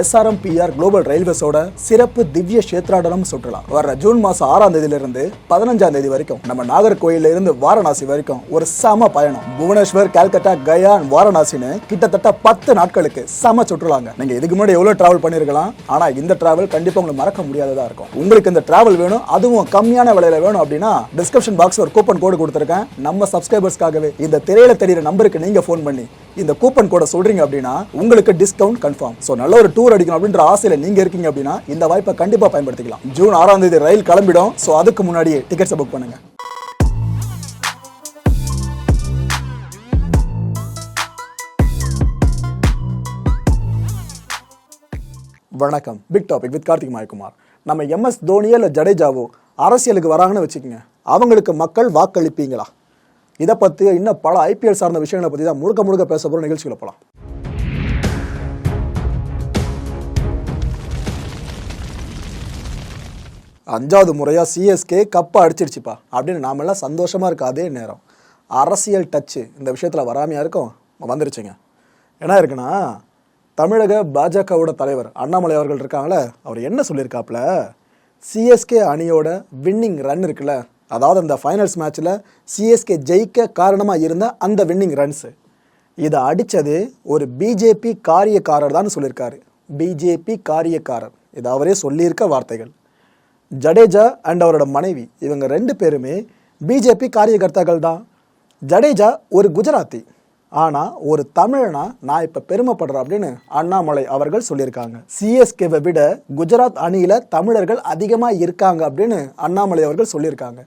SRMPR global ரயில்வேஸோட சிறப்பு திவ்ய கஷேத்ராடனம் சுற்றுலா. வர ஜூன் மாசம் ஆறாம் தேதியிலிருந்து பதினஞ்சாம் தேதி வரைக்கும் நம்ம நாகர்கோயில்ல இருந்து வாரணாசி வரைக்கும் ஒரு சம பயணம். புவனேஸ்வர் கல்கட்டா கயா வாரணாசின்னு கிட்டத்தட்ட பத்து நாட்களுக்கு சம சுற்றுலாங்க. நீங்க இதுக்கு முன்னாடி எவ்வளவு டிராவல் பண்ணிருக்கலாம் ஆனா இந்த டிராவல் கண்டிப்பா உங்களுக்கு மறக்க முடியாததா இருக்கும். உங்களுக்கு இந்த டிராவல் வேணும் அதுவும் கம்மியான விலையில வேணும் அப்படின்னா டிஸ்கிரிப்ஷன் பாக்ஸ் ஒரு கூப்பன் கோடு கொடுத்துருக்கேன். நம்ம சப்ஸ்கிரைபர்ஸ்க்காகவே இந்த திரையில தெரியுற நம்பருக்கு நீங்க ஃபோன் பண்ணி இந்த கூப்பன் கோட சொல்றீங்க அப்படின்னா உங்களுக்கு டிஸ்கவுண்ட் கன்ஃபார்ம் ஸோ நல்ல ஒரு டூர் அடிக்கணும் அப்படின்ற ஆசையில நீங்க இருக்கீங்க அப்படின்னா இந்த வாய்ப்பை கண்டிப்பா பயன்படுத்திக்கலாம். ஜூன் ஆறாம் தேதி ரயில் கிளம்பிடும். ஸோ அதுக்கு முன்னாடியே டிக்கெட்ஸை புக் பண்ணுங்க. வணக்கம். Big topic with Karthik Mayakumar. நம்ம எம்எஸ் தோனியோ இல்லை ஜடேஜாவோ அரசியலுக்கு வராங்கன்னு வச்சுக்கோங்க. அவங்களுக்கு மக்கள் வாக்களிப்பீங்களா? இதை பற்றி இன்னும் பல ஐபிஎல் சார்ந்த விஷயங்களை பற்றி தான் முழுக்க முழுக்க பேச போகிற நிகழ்ச்சிகளை போகலாம் அஞ்சாவது முறையாக சிஎஸ்கே கப்பை அடிச்சிருச்சுப்பா அப்படின்னு நாமெல்லாம் சந்தோஷமாக இருக்க அதே நேரம். அரசியல் டச்சு இந்த விஷயத்தில் வராமையாக இருக்கும்? வந்துருச்சுங்க. என்ன இருக்குன்னா தமிழக பாஜகவோட தலைவர் அண்ணாமலை அவர்கள் இருக்காங்களே அவர் என்ன சொல்லியிருக்காப்புல? சிஎஸ்கே அணியோட வின்னிங் ரன் இருக்குல்ல அதாவது அந்த ஃபைனல்ஸ் மேட்ச்சில் சிஎஸ்கே ஜெயிக்க காரணமாக இருந்த அந்த வின்னிங் ரன்ஸு இதை அடித்தது ஒரு பிஜேபி காரியக்காரர் தான் சொல்லியிருக்காரு. பிஜேபி காரியக்காரர். இது அவரே சொல்லியிருக்க வார்த்தைகள். ஜடேஜா அண்ட் அவரோட மனைவி இவங்க ரெண்டு பேருமே பிஜேபி காரியகர்த்தாக்கள் தான் ஜடேஜா ஒரு குஜராத்தி ஆனால் ஒரு தமிழனா நான் இப்போ பெருமைப்படுறேன் அப்படின்னு அண்ணாமலை அவர்கள் சொல்லியிருக்காங்க. சிஎஸ்கேவை விட குஜராத் அணியில் தமிழர்கள் அதிகமாக இருக்காங்க அப்படின்னு அண்ணாமலை அவர்கள் சொல்லியிருக்காங்க.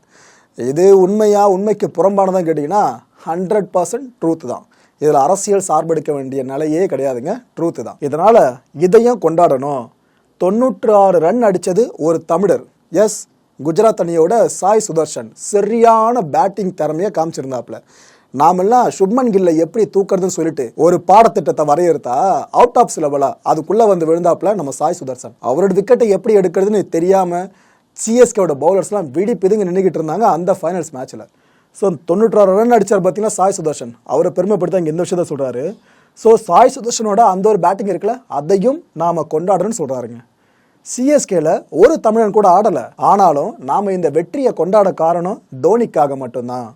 இது உண்மையா உண்மைக்கு புறம்பானதான் கேட்டிங்கன்னா ஹண்ட்ரட் பர்சன்ட் ட்ரூத் தான். இதில் அரசியல் சார்பெடுக்க வேண்டிய நிலையே கிடையாதுங்க ட்ரூத்து தான். இதனால் இதையும் கொண்டாடணும். தொண்ணூற்று ஆறு ரன் அடித்தது ஒரு தமிழர். எஸ் குஜராத் அணியோட சாய் சுதர்ஷன் சரியான பேட்டிங் திறமையை காமிச்சிருந்தாப்புல. நாமெல்லாம் சுப்மன் கில்லை எப்படி தூக்குறதுன்னு சொல்லிட்டு ஒரு பாடத்திட்டத்தை வரையறுத்தா அவுட் ஆஃப் சிலபலா அதுக்குள்ளே வந்து விழுந்தாப்புல நம்ம சாய் சுதர்சன் அவரோட விக்கெட்டை எப்படி எடுக்கிறதுன்னு தெரியாமல் சிஎஸ்கேவோட பவுலர்ஸ்லாம் விடி பிதுங்க நின்றுக்கிட்டு இருந்தாங்க அந்த ஃபைனல்ஸ் மேட்ச்சில் ஸோ தொண்ணூற்றாறு ரன் அடித்தார் பார்த்தீங்கன்னா சாய் சுதர்ஷன். அவரை பெருமைப்படுத்த இங்கே இந்த விஷயத்த சொல்கிறாரு ஸோ சாய் சுதர்ஷனோட அந்த ஒரு பேட்டிங் இருக்குல்ல அதையும் நாம் கொண்டாடுறோன்னு சொல்கிறாருங்க சிஎஸ்கேல ஒரு தமிழன் கூட ஆடலை. ஆனாலும் நாம் இந்த வெற்றியை கொண்டாட காரணம் தோனிக்காக மட்டும்தான்.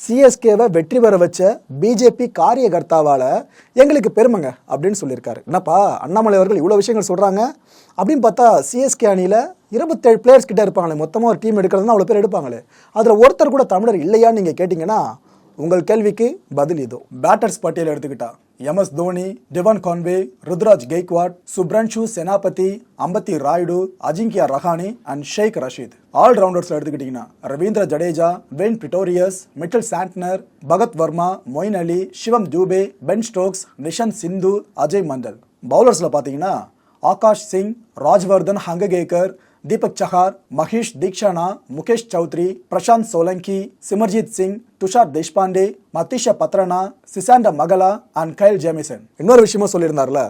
சிஎஸ்கேவை வெற்றி பெற வச்ச பிஜேபி காரியகர்த்தாவால் எங்களுக்கு பெருமைங்க அப்படின்னு சொல்லியிருக்காரு. என்னப்பா அண்ணாமலை அவர்கள் இவ்வளோ விஷயங்கள் சொல்கிறாங்க அப்படின்னு பார்த்தா சிஎஸ்கே அணியில் இருபத்தேழு பிளேயர்ஸ் கிட்டே இருப்பாங்களே மொத்தமாக ஒரு டீம் எடுக்கிறதுனா அவ்வளோ பேர் எடுப்பாங்களே. அதில் ஒருத்தர் கூட தமிழர் இல்லையான்னு நீங்கள் கேட்டிங்கன்னா உங்கள் கேள்விக்கு பதில் இதோ. பேட்டர்ஸ் பட்டியல் எடுத்துக்கிட்டா. MS Dhoni Devon Conway Ruturaj Gaikwad Subhranshu Senapati Ambati Rayudu Ajinkya Rahane and Shaik Rasheed all ரவுண்டர்ஸ்ல எடுத்துக்கிட்டீங்கன்னா Ravindra Jadeja Dwaine Pretorius Mitchell Santner Bhagath Varma Moeen Ali Shivam Dube Ben Stokes Nishant Sindhu Ajay Mandal பவுலர்ஸ்ல பார்த்தீங்கன்னா Akash Singh Rajvardhan Hangargekar Deepak Chahar Maheesh Theekshana Mukesh Choudhary Prashant Solanki Simarjeet Singh Tushar Deshpande Matheesha Pathirana Sisanda Magala and Kyle Jamieson இன்னொரு விஷயமும் சொல்லியிருந்தார்ல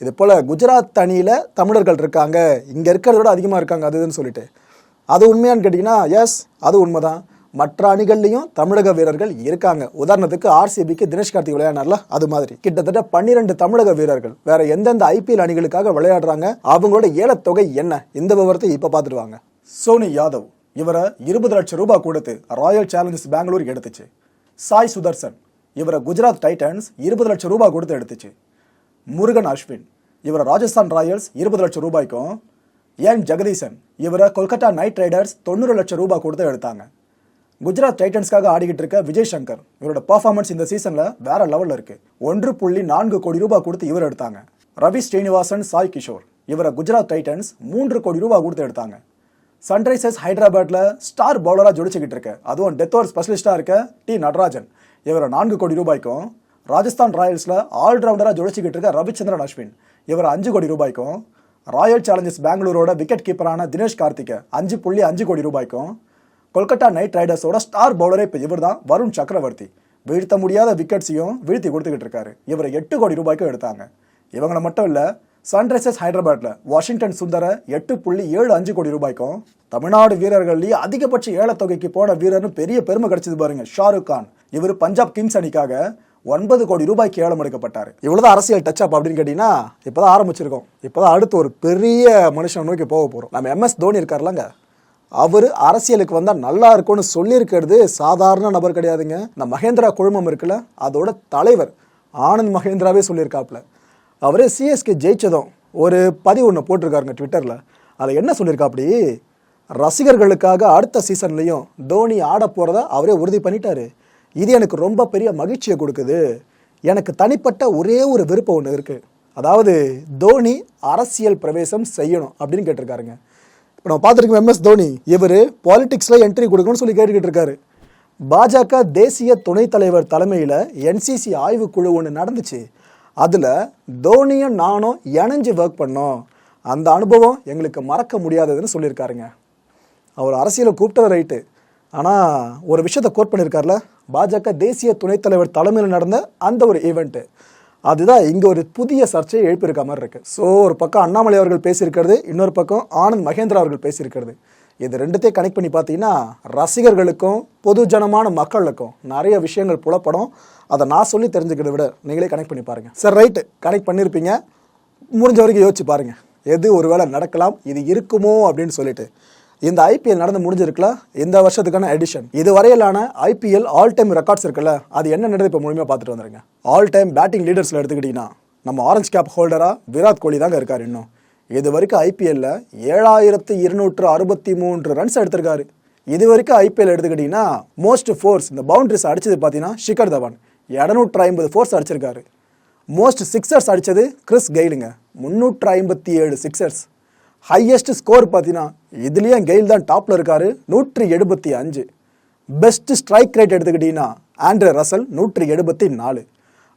இது போல குஜராத் அணியில் தமிழர்கள் இருக்காங்க. இங்கே இருக்கிறத விட அதிகமாக இருக்காங்க அதுன்னு சொல்லிட்டு. அது உண்மையான்னு கேட்டிங்கன்னா எஸ் அது உண்மைதான். மற்ற அணிகள்லையும் தமிழக வீரர்கள் இருக்காங்க. உதாரணத்துக்கு ஆர்சிபிக்கு தினேஷ் கார்த்திக் விளையாடினார்ல அது மாதிரி. கிட்டத்தட்ட பன்னிரெண்டு தமிழக வீரர்கள் வேற எந்தெந்த ஐபிஎல் அணிகளுக்காக விளையாடுறாங்க அவங்களோட ஏலத்தொகை என்ன? இந்த விவரத்தை இப்ப பார்த்துட்டு சோனி யாதவ் இவரை இருபது லட்சம் ரூபாய் கொடுத்து ராயல் சேலஞ்சர்ஸ் பெங்களூர் எடுத்துச்சு. சாய் சுதர்சன் இவரை குஜராத் டைட்டன்ஸ் இருபது லட்சம் ரூபாய் கொடுத்து எடுத்துச்சு. முருகன் அஸ்வின் இவரை ராஜஸ்தான் ராயல்ஸ் இருபது லட்சம் ரூபாய்க்கும். என். ஜெகதீசன் இவரை கொல்கத்தா நைட் ரைடர்ஸ் தொண்ணூறு லட்சம் ரூபாய் கொடுத்து எடுத்தாங்க. குஜராத் டைட்டன்ஸ்க்காக ஆடிக்கிட்டு இருக்க விஜய் சங்கர் இவரோட பர்ஃபார்மன்ஸ் இந்த சீசன்ல வேற லெவல்ல இருக்கு. ஒன்று புள்ளி நான்கு கோடி ரூபாய் கொடுத்து இவர் எடுத்தாங்க. ரவி ஸ்ரீனிவாசன் சாய் கிஷோர் இவரை குஜராத் டைட்டன்ஸ் மூன்று கோடி ரூபாய் கொடுத்து எடுத்தாங்க. சன்ரைசர்ஸ் ஹைதராபாத்ல ஸ்டார் பவுலரா ஜொடிச்சுக்கிட்டு இருக்க. அதுவும் டெத் ஓவர் ஸ்பெஷலிஸ்டா இருக்க டி நடராஜன். இவரை நான்கு கோடி ரூபாய்க்கும் ராஜஸ்தான் ராயல்ஸ்ல ஆல்ரவுண்டரா ஜொடிச்சுக்கிட்டு இருக்க ரவிச்சந்திரன் அஸ்வின் இவர் அஞ்சு கோடி ரூபாய்க்கும் ராயல் சேலஞ்சர்ஸ் பெங்களூரோட விக்கெட் கீப்பரான தினேஷ் கார்த்திகை அஞ்சு புள்ளி அஞ்சு கோடி ரூபாய்க்கும் கொல்கத்தா நைட் ரைடர்ஸோட ஸ்டார் பவுலரே இப்போ இவர் தான் வருண் சக்கரவர்த்தி. வீழ்த்த முடியாத விக்கெட்ஸையும் வீழ்த்தி கொடுத்துக்கிட்டு இருக்காரு. இவரை எட்டு கோடி ரூபாய்க்கும் எடுத்தாங்க. இவங்களை மட்டும் இல்லை சன்ரைசர்ஸ் ஹைதராபாத்தில் வாஷிங்டன் சுந்தர எட்டு புள்ளி ஏழு அஞ்சு கோடி ரூபாய்க்கும் தமிழ்நாடு வீரர்கள்லேயே அதிகபட்ச ஏலத்தொகைக்கு போன வீரர்னு பெரிய பெருமை கிடைச்சது பாருங்க ஷாருக் கான். இவர் பஞ்சாப் கிங்ஸ் அணிக்காக ஒன்பது கோடி ரூபாய்க்கு ஏலம் எடுக்கப்பட்டார். இவ்வளோதான் அரசியல் டச் அப் அப்படின்னு கேட்டிங்கன்னால் இப்போ தான் ஆரம்பிச்சிருக்கோம். இப்பதான் அடுத்து ஒரு பெரிய மனுஷன் நோக்கி போக போகிறோம் நம்ம எம்எஸ் தோனி இருக்கார்லங்க அவர் அரசியலுக்கு வந்தால் நல்லா இருக்கும்னு சொல்லியிருக்கிறது சாதாரண நபர் கிடையாதுங்க. இந்த மகேந்திரா குழுமம் இருக்குல்ல அதோட தலைவர் ஆனந்த் மகேந்திராவே சொல்லியிருக்காப்புல. அவரே சிஎஸ்கே ஜெயிச்சதும் ஒரு பதிவு ஒன்று போட்டிருக்காருங்க ட்விட்டரில் அதில் என்ன சொல்லியிருக்காப்படி? ரசிகர்களுக்காக அடுத்த சீசன்லையும் தோனி ஆட போகிறத அவரே உறுதி பண்ணிட்டாரு. இது எனக்கு ரொம்ப பெரிய மகிழ்ச்சியை கொடுக்குது. எனக்கு தனிப்பட்ட ஒரே ஒரு விருப்பம் ஒன்று இருக்குது அதாவது தோனி அரசியல் பிரவேசம் செய்யணும் அப்படின்னு கேட்டிருக்காருங்க. இப்போ நம்ம பார்த்துருக்கோம் எம்எஸ் தோனி இவர் பாலிடிக்ஸில் என்ட்ரி கொடுக்கணும்னு சொல்லி கேட்டுக்கிட்டு இருக்காரு. பாஜக தேசிய துணைத் தலைவர் தலைமையில் என்சிசி ஆய்வுக்குழு ஒன்று நடந்துச்சு. அதில் தோனியும் நானும் இணைஞ்சு ஒர்க் பண்ணோம். அந்த அனுபவம் எங்களுக்கு மறக்க முடியாததுன்னு சொல்லியிருக்காருங்க. அவர் அரசியலை கூப்பிட்டது ரைட்டு. ஆனால் ஒரு விஷயத்தை கோட் பண்ணியிருக்காருல பாஜக தேசிய துணைத் தலைவர் தலைமையில் நடந்த அந்த ஒரு ஈவெண்ட்டு அதுதான் இங்கே ஒரு புதிய சர்ச்சையை எழுப்பியிருக்க மாதிரி இருக்கு. ஸோ ஒரு பக்கம் அண்ணாமலை அவர்கள் பேசியிருக்கிறது இன்னொரு பக்கம் ஆனந்த் மகேந்திரா அவர்கள் பேசியிருக்கிறது. இது ரெண்டுத்தையும் கனெக்ட் பண்ணி பார்த்தீங்கன்னா ரசிகர்களுக்கும் பொதுஜனமான மக்களுக்கும் நிறைய விஷயங்கள் புலப்படும். அதை நான் சொல்லி தெரிஞ்சுக்கிறத விட நீங்களே கனெக்ட் பண்ணி பாருங்கள் சார் ரைட்டு கனெக்ட் பண்ணியிருப்பீங்க முடிஞ்ச வரைக்கும் யோசிச்சு பாருங்கள் எது ஒருவேளை நடக்கலாம் இது இருக்குமோ அப்படின்னு சொல்லிட்டு. இந்த ஐபிஎல் நடந்து முடிஞ்சிருக்குல்ல இந்த வருஷத்துக்கான எடிஷன் இது வரையிலான ஐபிஎல் ஆல் டைம் ரெக்கார்ட்ஸ் இருக்குல்ல அது என்ன நடந்து இப்போ முழுமையாக பார்த்துட்டு வந்துருங்க. ஆல் டைம் பேட்டிங் லீடர்ஸில் எடுத்துக்கிட்டிங்கன்னா நம்ம ஆரஞ்சு கேப் ஹோல்டராக விராட் கோலி தாங்க இருக்கார் இன்னும். இது வரைக்கும் ஐபிஎல்ல ஏழாயிரத்து இருநூற்று அறுபத்தி மூன்று ரன்ஸ் எடுத்திருக்காரு. இது வரைக்கும் ஐபிஎல் எடுத்துக்கிட்டிங்கன்னா மோஸ்ட் ஃபோர்ஸ் இந்த பவுண்டரிஸ் அடிச்சது பார்த்தீங்கன்னா ஷிகர் தவான் இரநூற்று ஐம்பது ஃபோர்ஸ் அடிச்சிருக்காரு. மோஸ்ட் சிக்ஸர்ஸ் அடித்தது கிறிஸ் கெயிலுங்க முந்நூற்று ஐம்பத்தி ஏழு சிக்ஸர்ஸ் ஹையஸ்ட் ஸ்கோர் பார்த்தீங்கன்னா இதுலேயும் கெயில் தான் டாப்பில் இருக்காரு நூற்றி எழுபத்தி அஞ்சு. பெஸ்ட் ஸ்ட்ரைக் ரேட் எடுத்துக்கிட்டிங்கன்னா ஆண்ட்ரே ரசல் நூற்றி எழுபத்தி நாலு.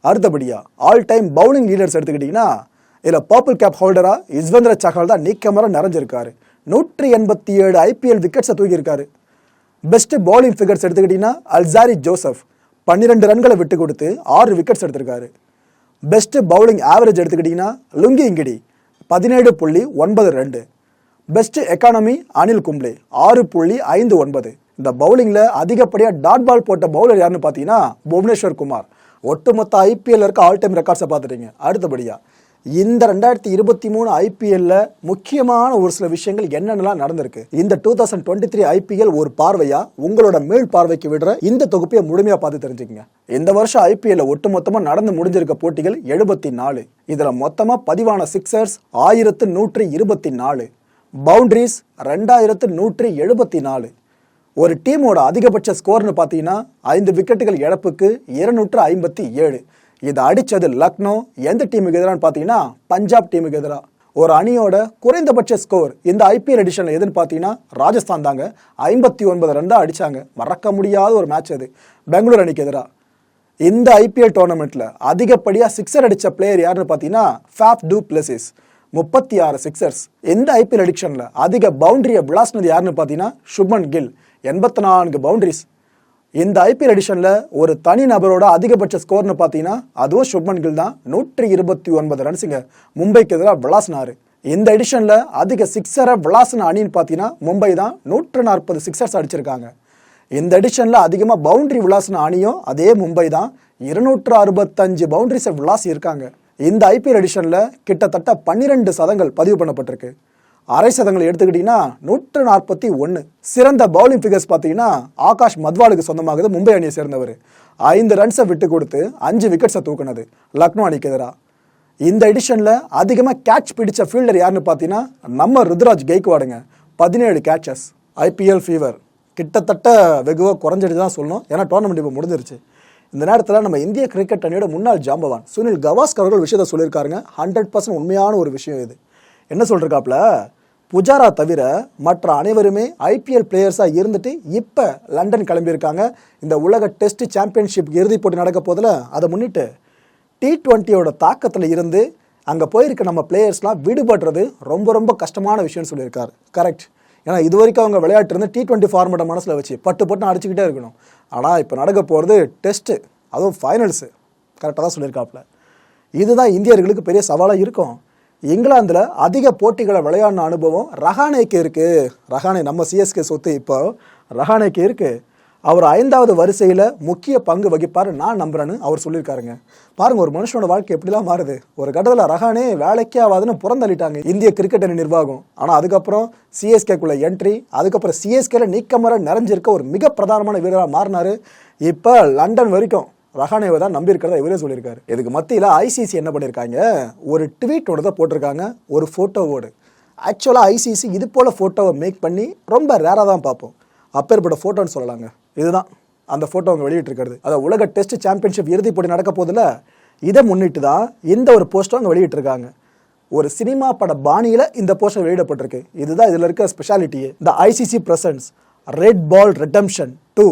அடுத்தபடியாக ஆல் டைம் பவுலிங் லீடர்ஸ் எடுத்துக்கிட்டிங்கன்னா இதில் பர்பிள் கேப் ஹோல்டராக யுஸ்வேந்திர சஹால் தான் நீக்கமரம் நிறைஞ்சிருக்காரு. நூற்றி எண்பத்தி ஏழு ஐபிஎல் விக்கெட்ஸை தூக்கியிருக்காரு. பெஸ்ட் பவுலிங் ஃபிகர்ஸ் எடுத்துக்கிட்டிங்கன்னா அல்சாரி ஜோசப் பன்னிரெண்டு ரன்களை விட்டு கொடுத்து ஆறு விக்கெட்ஸ் எடுத்திருக்காரு. பெஸ்ட் பவுலிங் ஆவரேஜ் எடுத்துக்கிட்டிங்கன்னா லுங்கி இங்கிடி பதினேழு புள்ளி ஒன்பது ரெண்டு. பெஸ்ட் எக்கானமி அனில் கும்ப்ளே ஆறு புள்ளி ஐந்து ஒன்பது. இந்த பவுலிங்கில் அதிகப்படியாக டாட் பால் போட்ட பவுலர் யாருன்னு பார்த்தீங்கன்னா புவனேஸ்வர் குமார். ஒட்டுமொத்த ஐபிஎல் இருக்க ஆல் டைம் ரெக்கார்ட்ஸை பார்த்துட்டீங்க. அடுத்தபடியாக இந்த ரெண்டாயிரத்தி இருபத்தி மூணு ஐபிஎல்ல முக்கியமான ஒரு சில விஷயங்கள் என்னென்னலாம் நடந்திருக்கு? இந்த two thousand twenty three IPL ஒரு பார்வையா? உங்களோட மேல் பார்வைக்கு விடுற இந்த தொகுப்பை முழுமையா பார்த்து தெரிஞ்சுக்கங்க. இந்த வருஷம் ஐபிஎல்ல ஒட்டுமொத்தமா நடந்து முடிஞ்சிருக்க போட்டிகள் எழுபத்தி நாலு. இதுல மொத்தமா பதிவான சிக்ஸர்ஸ் ஆயிரத்து நூற்றி இருபத்தி நாலு. பவுண்டரிஸ் ரெண்டாயிரத்து நூற்றி எழுபத்தி நாலு. ஒரு டீமோட அதிகபட்ச ஸ்கோர்னு பார்த்தீங்கன்னா ஐந்து விக்கெட்டுகள் இழப்புக்கு இருநூற்று ஐம்பத்தி ஏழு. இதை அடித்தது லக்னோ எந்த டீமுக்கு எதிரான்னு பார்த்தீங்கன்னா பஞ்சாப் டீமுக்கு எதிராக ஒரு அணியோட குறைந்தபட்ச ஸ்கோர் இந்த ஐபிஎல் எடிஷனில் எதுன்னு பார்த்தீங்கன்னா ராஜஸ்தான் தாங்க. ஐம்பத்தி ஒன்பது ரன் தான் அடித்தாங்க மறக்க முடியாத ஒரு மேட்ச் அது. பெங்களூர் அணிக்கு எதிராக இந்த ஐபிஎல் டோர்னமெண்ட்டில் அதிகப்படியாக சிக்ஸர் அடித்த பிளேயர் யாருன்னு பார்த்தீங்கன்னா ஃபேப் டூ பிளஸிஸ் முப்பத்தி ஆறு சிக்ஸர்ஸ் இந்த ஐபிஎல் எடிக்ஷனில் அதிக பவுண்டரியை விளாசினது யாருன்னு பார்த்தீங்கன்னா சுப்மன் கில் எண்பத்தி நான்கு பவுண்டரிஸ் இந்த ஐபிஎல் எடிஷனில் ஒரு தனி நபரோட அதிகபட்ச ஸ்கோர்னு பார்த்தீங்கன்னா அதுவும் சுப்மன் கில் தான். நூற்றி இருபத்தி ஒன்பது ரன்ஸுங்க மும்பைக்கு எதிராக விளாசினாரு. இந்த எடிஷனில் அதிக சிக்ஸரை விளாசின அணின்னு பார்த்தீங்கன்னா மும்பை தான் நூற்று நாற்பது சிக்ஸர்ஸ் அடிச்சிருக்காங்க. இந்த எடிஷனில் அதிகமாக பவுண்டரி விளாசின அணியும் அதே மும்பை தான். இருநூற்று அறுபத்தஞ்சு பவுண்டரிஸை விளாசி இருக்காங்க இந்த ஐபிஎல் எடிஷனில் கிட்டத்தட்ட பன்னிரெண்டு சதங்கள் பதிவு பண்ணப்பட்டிருக்கு. அரை சதங்களை எடுத்துக்கிட்டிங்கன்னா நூற்று நாற்பத்தி ஒன்று சிறந்த பவுலிங் ஃபிகர்ஸ் பார்த்தீங்கன்னா ஆகாஷ் மத்வாலுக்கு சொந்தமாகுது மும்பை அணியை சேர்ந்தவர். ஐந்து ரன்ஸை விட்டு கொடுத்து அஞ்சு விக்கெட்ஸை தூக்குனது. லக்னோ அணிக்கு எதிராக இந்த எடிஷனில் அதிகமாக கேட்ச் பிடிச்ச ஃபீல்டர் யாருன்னு பார்த்தீங்கன்னா நம்ம ருத்ராஜ் கெய்க்வாடுங்க. பதினேழு கேட்சஸ் ஐபிஎல் ஃபீவர் கிட்டத்தட்ட வெகுவாக குறைஞ்சிட்டு தான் சொல்லணும். ஏன்னா டோர்னமெண்ட் இப்போ முடிஞ்சிருச்சு. இந்த நேரத்தில் நம்ம இந்திய கிரிக்கெட் அணியோட முன்னாள் ஜாம்பவான் சுனில் கவாஸ்கர் அவர்கள் விஷயத்த சொல்லியிருக்காருங்க. ஹண்ட்ரட் பர்சன்ட் உண்மையான ஒரு விஷயம் இது. என்ன சொல்லிருக்காப்புல? புஜாரா தவிர மற்ற அனைவருமே ஐபிஎல் பிளேயர்ஸாக இருந்துட்டு இப்போ லண்டன் கிளம்பியிருக்காங்க. இந்த உலக டெஸ்ட் சாம்பியன்ஷிப் இறுதிப் போட்டி நடக்க போதில் அதை முன்னிட்டு டி டுவெண்ட்டியோட தாக்கத்தில் இருந்து அங்கே போயிருக்க நம்ம பிளேயர்ஸ்லாம் விடுபடுறது ரொம்ப ரொம்ப கஷ்டமான விஷயம்னு சொல்லியிருக்காரு. கரெக்ட் ஏன்னா இது வரைக்கும் அவங்க விளையாட்டு இருந்து டி டுவெண்ட்டி ஃபார்மேட்டை மனசில் வச்சு பட்டு பட்டு அடிச்சுக்கிட்டே இருக்கணும். ஆனால் இப்போ நடக்க போகிறது டெஸ்ட்டு அதுவும் ஃபைனல்ஸு கரெக்டாக தான் சொல்லியிருக்காப்புல. இதுதான் இந்தியர்களுக்கு பெரிய சவாலாக இருக்கும். இங்கிலாந்தில் அதிக போட்டிகளை விளையாடின அனுபவம் ரஹானேக்கு இருக்குது ரஹானே நம்ம சிஎஸ்கே சொத்து இப்போ. ரஹானேக்கு இருக்குது அவர் ஐந்தாவது வரிசையில் முக்கிய பங்கு வகிப்பார். நான் நம்புறேன்னு அவர் சொல்லியிருக்காருங்க. பாருங்கள் ஒரு மனுஷனோட வாழ்க்கை எப்படிலாம் மாறுது. ஒரு கட்டத்தில் ரஹானே வேலைக்கே ஆகாதுன்னு புறந்தள்ளிட்டாங்க. இந்திய கிரிக்கெட் அணி நிர்வாகம். ஆனால் அதுக்கப்புறம் சிஎஸ்கேக்குள்ளே என்ட்ரி அதுக்கப்புறம் சிஎஸ்கேல நீக்கமர நிறைஞ்சிருக்க ஒரு மிக பிரதானமான வீரராக மாறினாரு. இப்போ லண்டன் வரைக்கும் ரஹானேவை தான் நம்பியிருக்கிறதா இவரே சொல்லியிருக்காரு. இதுக்கு மத்தியில் ஐசிசி என்ன பண்ணியிருக்காங்க? ஒரு ட்வீட்டோட தான் போட்டிருக்காங்க. ஒரு ஃபோட்டோவோடு ஆக்சுவலாக ஐசிசி இது போல் ஃபோட்டோவை மேக் பண்ணி ரொம்ப ரேராக தான் பார்ப்போம். அப்பேற்பட்ட ஃபோட்டோன்னு சொல்லலாங்க. இதுதான். அந்த ஃபோட்டோ அவங்க வெளியிட்டிருக்கிறது. அதை உலக டெஸ்ட் சாம்பியன்ஷிப் இறுதிப் போட்டி நடக்க போதில் இதை முன்னிட்டு தான் இந்த ஒரு போஸ்ட்டை அவங்க வெளியிட்டிருக்காங்க. ஒரு சினிமா பட பாணியில் இந்த போஸ்டர் வெளியிடப்பட்டிருக்கு. இதுதான் இதில் இருக்க ஸ்பெஷாலிட்டியே இந்த ICC presents red ball redemption two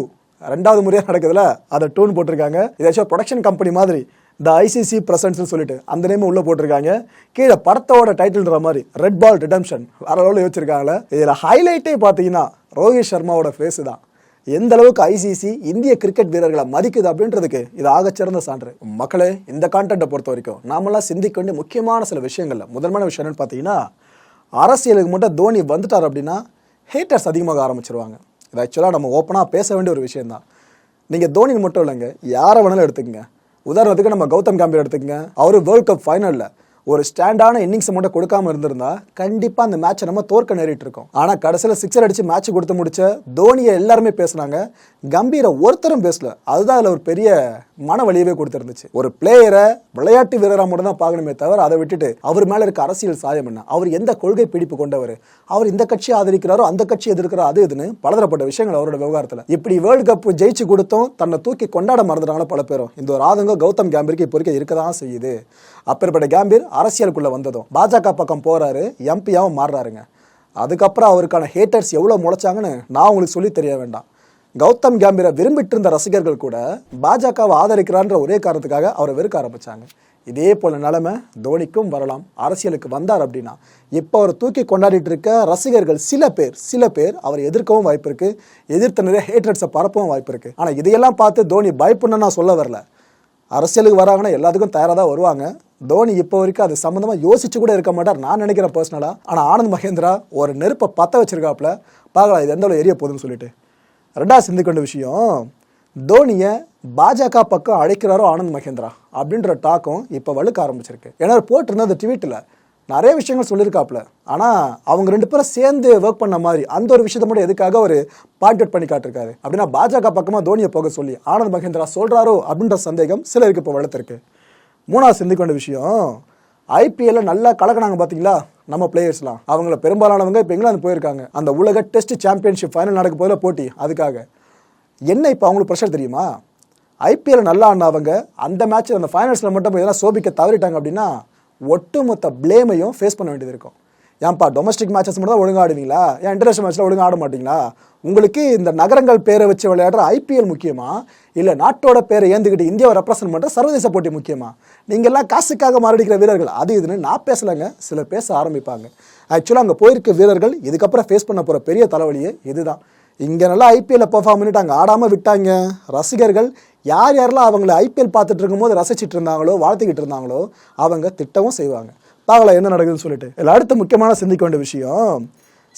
ரெண்டாவது முறையாக நடக்குதுல அதை டூன் போட்டிருக்காங்க. இதாச்சும் ப்ரொடக்ஷன் கம்பெனி மாதிரி த ஐசிசி பிரசன்ஸ்னு சொல்லிட்டு அந்த நேம் உள்ளே போட்டிருக்காங்க. கீழே படத்தோட டைட்டில்ன்ற மாதிரி ரெட் பால் ரிடம்ஷன் வேற அளவில் யோசிச்சிருக்காங்களே இதில் ஹைலைட்டே பார்த்தீங்கன்னா ரோஹித் சர்மாவோட ஃபேஸ் தான். எந்த அளவுக்கு ஐசிசி இந்திய கிரிக்கெட் வீரர்களை மதிக்குது அப்படின்றதுக்கு இது ஆகச்சிறந்த சான்று. மக்களே இந்த கான்டென்ட்டை பொறுத்த வரைக்கும் நாமெல்லாம் சிந்திக்க வேண்டிய முக்கியமான சில விஷயங்கள்ல முதன்மையான விஷயம் என்னன்னு பார்த்தீங்கன்னா அரசியலுக்கு மட்டும் தோனி வந்துட்டார் அப்படின்னா ஹேட்டர்ஸ் அதிகமாக ஆரம்பிச்சிருவாங்க. இது ஆக்சுவலாக நம்ம ஓப்பனாக பேச வேண்டிய ஒரு விஷயம் தான் நீங்கள் தோனி மட்டும் இல்லைங்க யாரை வேணாலும் எடுத்துக்கங்க. உதாரணத்துக்கு நம்ம கௌதம் காம்பீர் எடுத்துக்கங்க. அவர் வேர்ல்ட் கப் ஃபைனலில் ஒரு ஸ்டாண்டான இன்னிங்ஸை மட்டும் கொடுக்காம இருந்திருந்தா கண்டிப்பாக அந்த மேட்சை நம்ம தோற்க நேரிட்டு இருக்கோம். ஆனால் கடைசியில் சிக்ஸர் அடித்து மேட்ச் கொடுத்து முடிச்ச தோனியை எல்லாருமே பேசுனாங்க. கம்பீரை ஒருத்தரும் பேசல. அதுதான் அதில் ஒரு பெரிய மன வலியவே கொடுத்துருந்துச்சு. ஒரு பிளேயரை விளையாட்டு வீரராக மட்டும் தான் பார்க்கணுமே தவிர அதை விட்டுட்டு அவர் மேலே இருக்க அரசியல் சாயம் என்ன? அவர் எந்த கொள்கை பிடிப்பு கொண்டவர்? அவர் இந்த கட்சியை ஆதரிக்கிறாரோ அந்த கட்சி எதிர்க்கிறாரோ அது இதுன்னு பலதரப்பட்ட விஷயங்கள் அவரோட விவகாரத்தில். இப்படி வேர்ல்டு கப் ஜெயிச்சு கொடுத்தோம் தன்னை தூக்கி கொண்டாட மறந்துட்டாங்களோ பல பேரும் இந்த ஒரு ஆதங்கம் கௌதம் கேம்பீருக்கு இப்போ இருக்க இருக்க தான் செய்யுது. அப்பேற்பட்ட கேம்பீர் அரசியலுக்குள்ள வந்ததும் பாஜக பக்கம் போறாரு எம்பியாவும் மாறுறாருங்க. அதுக்கப்புறம் அவருக்கான ஹேட்டர்ஸ் எவ்வளோ முளைச்சாங்கன்னு நான் உங்களுக்கு சொல்லி தெரிய வேண்டாம். கௌதம் கம்பீரை விரும்பிட்டு இருந்த ரசிகர்கள் கூட பாஜகவை ஆதரிக்கிறான்ற ஒரே காரணத்துக்காக அவரை வெறுக்க ஆரம்பித்தாங்க இதே போல நிலைமை தோனிக்கும் வரலாம். அரசியலுக்கு வந்தார் அப்படின்னா இப்போ அவர் தூக்கி கொண்டாடிட்டு இருக்க ரசிகர்கள் சில பேர் சில பேர் அவரை எதிர்க்கவும் வாய்ப்பு இருக்கு. எதிர்த்த நிறைய ஹேட்ரட்ஸை பரப்பவும் வாய்ப்பு இருக்கு. ஆனால் இதையெல்லாம் பார்த்து தோனி பயப்புன்னு நான் சொல்ல வரல. அரசியலுக்கு வராங்கன்னா எல்லாத்துக்கும் தயாராக தான் வருவாங்க. தோனி இப்போ வரைக்கும் அது சம்மந்தமாக யோசிச்சு கூட இருக்க மாட்டார். நான் நினைக்கிறேன் பர்சனலாக ஆனால் ஆனந்த் மகேந்திரா ஒரு நெருப்பை பற்ற வச்சிருக்காப்புல. பார்க்கலாம் இது எந்த அளவு எரிய போகுதுன்னு சொல்லிட்டு. ரெண்டாவது சிந்திக்க வேண்டிய விஷயம் தோனியை பாஜக பக்கம் அழைக்கிறாரோ ஆனந்த் மகேந்திரா அப்படின்ற டாக்கும் இப்போ வலுக்க ஆரம்பிச்சிருக்கு. ஏன்னா போட்டிருந்த அந்த ட்வீட்டில் நிறைய விஷயங்கள் சொல்லியிருக்காப்புல. ஆனால் அவங்க ரெண்டு பேரும் சேர்ந்து ஒர்க் பண்ண மாதிரி அந்த ஒரு விஷயத்த மட்டும் எதுக்காக ஒரு பாயிண்ட் அவுட் பண்ணி காட்டிருக்காரு? அப்படின்னா பாஜக பக்கமாக தோனியை போக சொல்லி ஆனந்த் மகேந்திரா சொல்கிறாரோ அப்படின்ற சந்தேகம் சிலருக்கு இப்போ வளர்த்துருக்கு. மூணாவது சிந்திக்க வேண்டிய விஷயம் ஐபிஎல்ல நல்லா கலக்கினாங்க பார்த்தீங்களா நம்ம பிளேயர்ஸ்லாம் அவங்கள பெரும்பாலானவங்க இப்போ இங்கிலாந்து போயிருக்காங்க. அந்த உலக டெஸ்ட் சாம்பியன்ஷிப் ஃபைனல் நடக்க போதில் போட்டி அதுக்காக. என்ன இப்போ அவங்களுக்கு ப்ரெஷர் தெரியுமா? ஐபிஎல் நல்லா ஆடினவங்க அந்த மேட்ச்சில் அந்த ஃபைனல்ஸில் மட்டும் போய் எதனா சோபிக்க தவறிட்டாங்க அப்படின்னா ஒட்டுமொத்த ப்ளேமையும் ஃபேஸ் பண்ண வேண்டியது இருக்கும். ஏன்ப்பா டொமஸ்டிக் மேட்சஸ் மட்டும் தான் ஒழுங்காக ஆடுவீங்களா? ஏன் இன்டர்நேஷனல் மேட்ச்சில் ஒழுங்காக ஆட மாட்டீங்களா? உங்களுக்கு இந்த நகரங்கள் பேரை வச்சு விளையாடுற ஐபிஎல் முக்கியமா? இல்லை நாட்டோட பேரை ஏந்துக்கிட்டு இந்தியாவை ரெப்ரசன்ட் பண்ணுற சர்வதேச போட்டி முக்கியமா? நீங்கள்லாம் எல்லாம் காசுக்காக மாரடிக்கிற வீரர்கள். அது இதுன்னு நான் பேசலைங்க. சிலர் பேச ஆரம்பிப்பாங்க. ஆக்சுவலாக அங்கே போயிருக்க வீரர்கள் இதுக்கப்புறம் ஃபேஸ் பண்ண போகிற பெரிய தலைவலியே இதுதான். இங்கே நல்லா ஐபிஎல்ல பர்ஃபார்ம் பண்ணிட்டு அங்கே ஆடாமல் விட்டாங்க. ரசிகர்கள் யார் யாரெல்லாம் அவங்கள ஐபிஎல் பார்த்துட்டு இருக்கும்போது ரசிச்சுட்டு இருந்தாங்களோ வாழ்த்துக்கிட்டு இருந்தாங்களோ அவங்க திட்டமும் செய்வாங்க. பார்க்கலாம் என்ன நடக்குதுன்னு சொல்லிட்டு. இதில் அடுத்த முக்கியமான சிந்திக்க வேண்டிய விஷயம்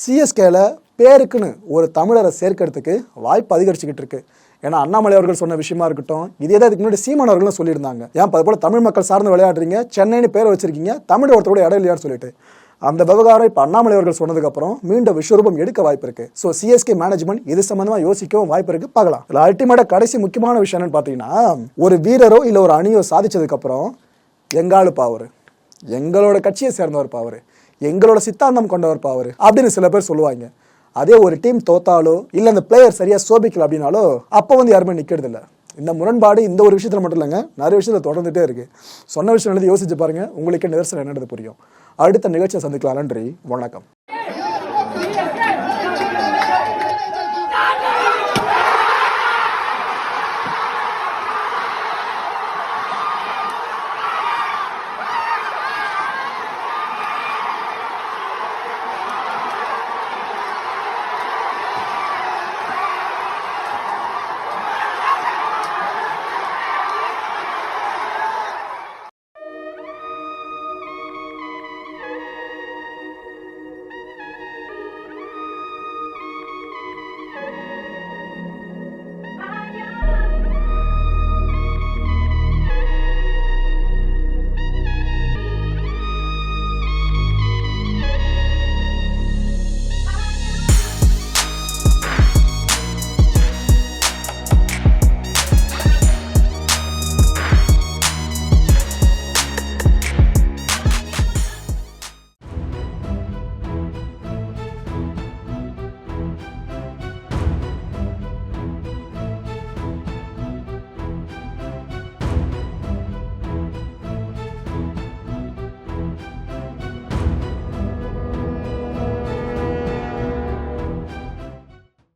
சிஎஸ்கேல பேருக்குன்னு ஒரு தமிழரை சேர்க்கறதுக்கு வாய்ப்பு அதிகரிச்சுக்கிட்டு இருக்கு. ஏன்னா அண்ணாமலை அவர்கள் சொன்ன விஷயமா இருக்கட்டும் இதே தான் இதுக்கு முன்னாடி சீமான் அவர்களும் சொல்லியிருந்தாங்க. ஏன் அது போல தமிழ் மக்கள் சார்ந்து விளையாடுறீங்க சென்னைன்னு பேர் வச்சிருக்கீங்க தமிழ் ஒருத்தரோட இடம் இல்லையான்னு சொல்லிட்டு. அந்த விவகாரம் இப்போ அண்ணாமலை அவர்கள் சொன்னதுக்கப்புறம் மீண்டும் விஸ்வரூபம் எடுக்க வாய்ப்பு இருக்கு. ஸோ சிஎஸ்கே மேனேஜ்மெண்ட் இது சம்மந்தமாக யோசிக்கவும் வாய்ப்பு இருக்கு பார்க்கலாம். இல்லை அல்டிமேட்டா கடைசி முக்கியமான விஷயம் என்னன்னு பார்த்தீங்கன்னா ஒரு வீரரோ இல்லை ஒரு அணியோ சாதிச்சதுக்கப்புறம் எங்காலு பாவர் எங்களோட கட்சியை சேர்ந்தவர் பாவர் எங்களோட சித்தாந்தம் கொண்டவர் அவர். அப்படின்னு சில பேர் சொல்லுவாங்க. அதே ஒரு டீம் தோத்தாலோ இல்லை அந்த பிளேயர் சரியாக சோபிக்கல அப்படின்னாலோ அப்போ வந்து யாருமே நிற்கிறது இல்லை இந்த முரண்பாடு இந்த ஒரு விஷயத்தில் மட்டும் இல்லைங்க. நிறைய விஷயத்தில் தொடர்ந்துட்டே இருக்கு. சொன்ன விஷயம் எழுதி யோசிச்சு பாருங்க. உங்களுக்கே நிதர்சனம் என்னது புரியும். அடுத்த நிகழ்ச்சியை சந்திக்கலாம். நன்றி. வணக்கம்.